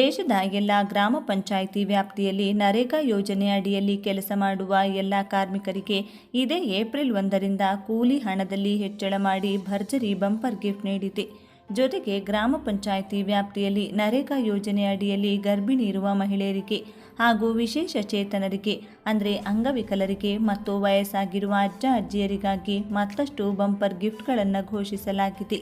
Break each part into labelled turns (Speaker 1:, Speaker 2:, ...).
Speaker 1: ದೇಶದ ಎಲ್ಲ ಗ್ರಾಮ ಪಂಚಾಯಿತಿ ವ್ಯಾಪ್ತಿಯಲ್ಲಿ ನರೇಗಾ ಯೋಜನೆ ಅಡಿಯಲ್ಲಿ ಕೆಲಸ ಮಾಡುವ ಎಲ್ಲ ಕಾರ್ಮಿಕರಿಗೆ ಇದೇ ಏಪ್ರಿಲ್ ಒಂದರಿಂದ ಕೂಲಿ ಹಣದಲ್ಲಿ ಹೆಚ್ಚಳ ಮಾಡಿ ಭರ್ಜರಿ ಬಂಪರ್ ಗಿಫ್ಟ್ ನೀಡಿದೆ ಜೊತೆಗೆ ಗ್ರಾಮ ಪಂಚಾಯಿತಿ ವ್ಯಾಪ್ತಿಯಲ್ಲಿ ನರೇಗಾ ಯೋಜನೆ ಅಡಿಯಲ್ಲಿ ಗರ್ಭಿಣಿ ಇರುವ ಮಹಿಳೆಯರಿಗೆ ಹಾಗೂ ವಿಶೇಷ ಚೇತನರಿಗೆ ಅಂದರೆ ಅಂಗವಿಕಲರಿಗೆ ಮತ್ತು ವಯಸ್ಸಾಗಿರುವ ಅಜ್ಜ ಅಜ್ಜಿಯರಿಗಾಗಿ ಮತ್ತಷ್ಟು ಬಂಪರ್ ಗಿಫ್ಟ್ಗಳನ್ನು ಘೋಷಿಸಲಾಗಿದೆ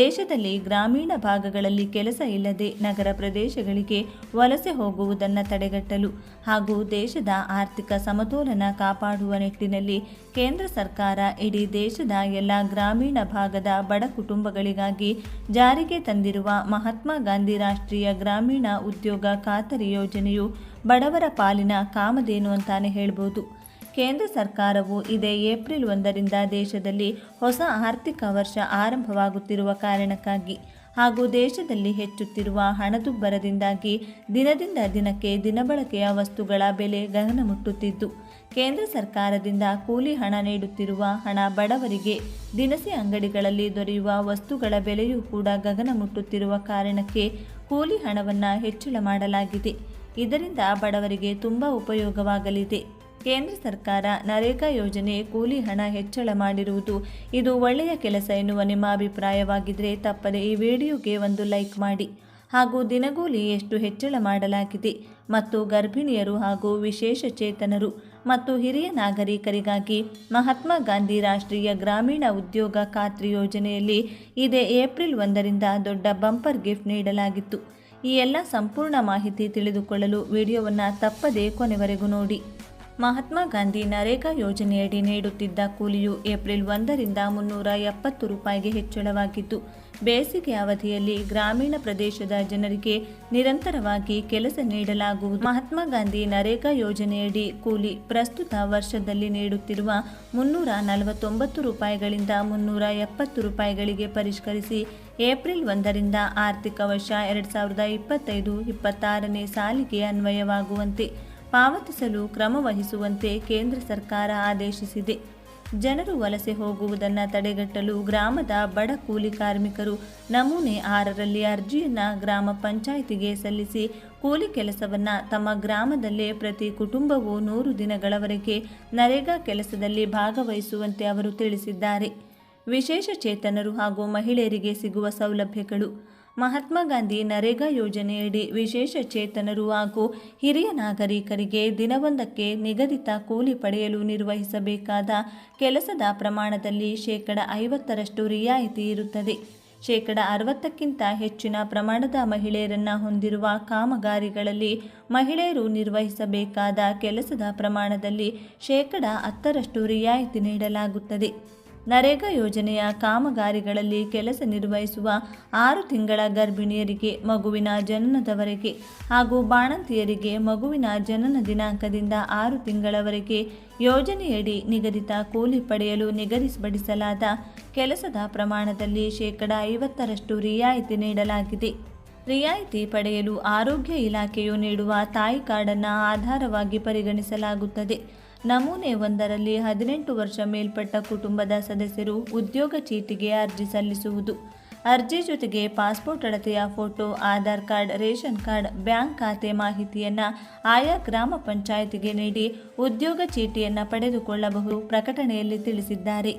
Speaker 1: ದೇಶದಲ್ಲಿ ಗ್ರಾಮೀಣ ಭಾಗಗಳಲ್ಲಿ ಕೆಲಸ ಇಲ್ಲದೆ ನಗರ ಪ್ರದೇಶಗಳಿಗೆ ವಲಸೆ ಹೋಗುವುದನ್ನು ತಡೆಗಟ್ಟಲು ಹಾಗೂ ದೇಶದ ಆರ್ಥಿಕ ಸಮತೋಲನ ಕಾಪಾಡುವ ನಿಟ್ಟಿನಲ್ಲಿ ಕೇಂದ್ರ ಸರ್ಕಾರ ಇಡೀ ದೇಶದ ಎಲ್ಲ ಗ್ರಾಮೀಣ ಭಾಗದ ಬಡ ಕುಟುಂಬಗಳಿಗಾಗಿ ಜಾರಿಗೆ ತಂದಿರುವ ಮಹಾತ್ಮ ಗಾಂಧಿ ರಾಷ್ಟ್ರೀಯ ಗ್ರಾಮೀಣ ಉದ್ಯೋಗ ಖಾತರಿ ಯೋಜನೆಯು ಬಡವರ ಪಾಲಿನ ಕಾಮದೇನು ಅಂತಾನೆ ಹೇಳ್ಬೋದು ಕೇಂದ್ರ ಸರ್ಕಾರವು ಇದೇ ಏಪ್ರಿಲ್ ಒಂದರಿಂದ ದೇಶದಲ್ಲಿ ಹೊಸ ಆರ್ಥಿಕ ವರ್ಷ ಆರಂಭವಾಗುತ್ತಿರುವ ಕಾರಣಕ್ಕಾಗಿ ಹಾಗೂ ದೇಶದಲ್ಲಿ ಹೆಚ್ಚುತ್ತಿರುವ ಹಣದುಬ್ಬರದಿಂದಾಗಿ ದಿನದಿಂದ ದಿನಕ್ಕೆ ದಿನಬಳಕೆಯ ವಸ್ತುಗಳ ಬೆಲೆ ಗಗನ ಮುಟ್ಟುತ್ತಿದ್ದು ಕೇಂದ್ರ ಸರ್ಕಾರದಿಂದ ಕೂಲಿ ಹಣ ನೀಡುತ್ತಿರುವ ಹಣ ಬಡವರಿಗೆ ದಿನಸಿ ಅಂಗಡಿಗಳಲ್ಲಿ ದೊರೆಯುವ ವಸ್ತುಗಳ ಬೆಲೆಯೂ ಕೂಡ ಗಗನ ಮುಟ್ಟುತ್ತಿರುವ ಕಾರಣಕ್ಕೆ ಕೂಲಿ ಹಣವನ್ನು ಹೆಚ್ಚಳ ಮಾಡಲಾಗಿದೆ ಇದರಿಂದ ಬಡವರಿಗೆ ತುಂಬ ಉಪಯೋಗವಾಗಲಿದೆ ಕೇಂದ್ರ ಸರ್ಕಾರ ನರೇಗಾ ಯೋಜನೆ ಕೂಲಿ ಹಣ ಹೆಚ್ಚಳ ಮಾಡಿರುವುದು ಇದು ಒಳ್ಳೆಯ ಕೆಲಸ ಎನ್ನುವ ನಿಮ್ಮ ಅಭಿಪ್ರಾಯವಾಗಿದ್ದರೆ ತಪ್ಪದೆ ಈ ವಿಡಿಯೋಗೆ ಒಂದು ಲೈಕ್ ಮಾಡಿ ಹಾಗೂ ದಿನಗೂಲಿ ಎಷ್ಟು ಹೆಚ್ಚಳ ಮಾಡಲಾಗಿದೆ ಮತ್ತು ಗರ್ಭಿಣಿಯರು ಹಾಗೂ ವಿಶೇಷ ಚೇತನರು ಮತ್ತು ಹಿರಿಯ ನಾಗರಿಕರಿಗಾಗಿ ಮಹಾತ್ಮ ಗಾಂಧಿ ರಾಷ್ಟ್ರೀಯ ಗ್ರಾಮೀಣ ಉದ್ಯೋಗ ಖಾತ್ರಿ ಯೋಜನೆಯಲ್ಲಿ ಇದೇ ಏಪ್ರಿಲ್ ಒಂದರಿಂದ ದೊಡ್ಡ ಬಂಪರ್ ಗಿಫ್ಟ್ ನೀಡಲಾಗಿತ್ತು ಈ ಎಲ್ಲ ಸಂಪೂರ್ಣ ಮಾಹಿತಿ ತಿಳಿದುಕೊಳ್ಳಲು ವಿಡಿಯೋವನ್ನು ತಪ್ಪದೇ ಕೊನೆವರೆಗೂ ನೋಡಿ ಮಹಾತ್ಮ ಗಾಂಧಿ ನರೇಗಾ ಯೋಜನೆಯಡಿ ನೀಡುತ್ತಿದ್ದ ಕೂಲಿಯು ಏಪ್ರಿಲ್ ಒಂದರಿಂದ ಮುನ್ನೂರ ಎಪ್ಪತ್ತು ರೂಪಾಯಿಗೆ ಹೆಚ್ಚಳವಾಗಿತ್ತು ಬೇಸಿಗೆ ಅವಧಿಯಲ್ಲಿ ಗ್ರಾಮೀಣ ಪ್ರದೇಶದ ಜನರಿಗೆ ನಿರಂತರವಾಗಿ ಕೆಲಸ ನೀಡಲಾಗುವುದು ಮಹಾತ್ಮ ಗಾಂಧಿ ನರೇಗಾ ಯೋಜನೆಯಡಿ ಕೂಲಿ ಪ್ರಸ್ತುತ ವರ್ಷದಲ್ಲಿ ನೀಡುತ್ತಿರುವ ಮುನ್ನೂರ ನಲವತ್ತೊಂಬತ್ತು ರೂಪಾಯಿಗಳಿಂದ ಮುನ್ನೂರ ಎಪ್ಪತ್ತು ರೂಪಾಯಿಗಳಿಗೆ ಪರಿಷ್ಕರಿಸಿ ಏಪ್ರಿಲ್ ಒಂದರಿಂದ ಆರ್ಥಿಕ ವರ್ಷ ಎರಡು ಸಾವಿರದ ಇಪ್ಪತ್ತೈದು ಇಪ್ಪತ್ತಾರನೇ ಸಾಲಿಗೆ ಅನ್ವಯವಾಗುವಂತೆ ಪಾವತಿಸಲು ಕ್ರಮ ವಹಿಸುವಂತೆ ಕೇಂದ್ರ ಸರ್ಕಾರ ಆದೇಶಿಸಿದೆ ಜನರು ವಲಸೆ ಹೋಗುವುದನ್ನು ತಡೆಗಟ್ಟಲು ಗ್ರಾಮದ ಬಡ ಕೂಲಿ ಕಾರ್ಮಿಕರು ನಮೂನೆ ಆರರಲ್ಲಿ ಅರ್ಜಿಯನ್ನು ಗ್ರಾಮ ಪಂಚಾಯಿತಿಗೆ ಸಲ್ಲಿಸಿ ಕೂಲಿ ಕೆಲಸವನ್ನು ತಮ್ಮ ಗ್ರಾಮದಲ್ಲೇ ಪ್ರತಿ ಕುಟುಂಬವು ನೂರು ದಿನಗಳವರೆಗೆ ನರೇಗಾ ಕೆಲಸದಲ್ಲಿ ಭಾಗವಹಿಸುವಂತೆ ಅವರು ತಿಳಿಸಿದ್ದಾರೆ ವಿಶೇಷ ಚೇತನರು ಹಾಗೂ ಮಹಿಳೆಯರಿಗೆ ಸಿಗುವ ಸೌಲಭ್ಯಗಳು ಮಹಾತ್ಮ ಗಾಂಧಿ ನರೇಗಾ ಯೋಜನೆಯಡಿ ವಿಶೇಷ ಚೇತನರು ಹಾಗೂ ಹಿರಿಯ ನಾಗರಿಕರಿಗೆ ದಿನವೊಂದಕ್ಕೆ ನಿಗದಿತ ಕೂಲಿ ಪಡೆಯಲು ನಿರ್ವಹಿಸಬೇಕಾದ ಕೆಲಸದ ಪ್ರಮಾಣದಲ್ಲಿ ಶೇಕಡ ಐವತ್ತರಷ್ಟು ರಿಯಾಯಿತಿ ಇರುತ್ತದೆ ಶೇಕಡ ಅರವತ್ತಕ್ಕಿಂತ ಹೆಚ್ಚಿನ ಪ್ರಮಾಣದ ಮಹಿಳೆಯರನ್ನು ಹೊಂದಿರುವ ಕಾಮಗಾರಿಗಳಲ್ಲಿ ಮಹಿಳೆಯರು ನಿರ್ವಹಿಸಬೇಕಾದ ಕೆಲಸದ ಪ್ರಮಾಣದಲ್ಲಿ ಶೇಕಡ ಹತ್ತರಷ್ಟು ರಿಯಾಯಿತಿ ನೀಡಲಾಗುತ್ತದೆ ನರೇಗಾ ಯೋಜನೆಯ ಕಾಮಗಾರಿಗಳಲ್ಲಿ ಕೆಲಸ ನಿರ್ವಹಿಸುವ ಆರು ತಿಂಗಳ ಗರ್ಭಿಣಿಯರಿಗೆ ಮಗುವಿನ ಜನನದವರೆಗೆ ಹಾಗೂ ಬಾಣಂತಿಯರಿಗೆ ಮಗುವಿನ ಜನನ ದಿನಾಂಕದಿಂದ ಆರು ತಿಂಗಳವರೆಗೆ ಯೋಜನೆಯಡಿ ನಿಗದಿತ ಕೂಲಿ ಪಡೆಯಲು ನಿಗದಿಪಡಿಸಲಾದ ಕೆಲಸದ ಪ್ರಮಾಣದಲ್ಲಿ ಶೇಕಡ ಐವತ್ತರಷ್ಟು ರಿಯಾಯಿತಿ ನೀಡಲಾಗಿದೆ ರಿಯಾಯಿತಿ ಪಡೆಯಲು ಆರೋಗ್ಯ ಇಲಾಖೆಯು ನೀಡುವ ತಾಯಿ ಕಾರ್ಡನ್ನು ಆಧಾರವಾಗಿ ಪರಿಗಣಿಸಲಾಗುತ್ತದೆ ನಮೂನೆ ಒಂದರಲ್ಲಿ ಹದಿನೆಂಟು ವರ್ಷ ಮೇಲ್ಪಟ್ಟ ಕುಟುಂಬದ ಸದಸ್ಯರು ಉದ್ಯೋಗ ಚೀಟಿಗೆ ಅರ್ಜಿ ಸಲ್ಲಿಸುವುದು ಅರ್ಜಿ ಜೊತೆಗೆ ಪಾಸ್ಪೋರ್ಟ್ ಅಳತೆಯ photo Aadhaar card ration card bank ಖಾತೆ ಮಾಹಿತಿಯನ್ನು ಆಯಾ ಗ್ರಾಮ ಪಂಚಾಯಿತಿಗೆ ನೀಡಿ ಉದ್ಯೋಗ ಚೀಟಿಯನ್ನು ಪಡೆದುಕೊಳ್ಳಬಹುದು ಪ್ರಕಟಣೆಯಲ್ಲಿ ತಿಳಿಸಿದ್ದಾರೆ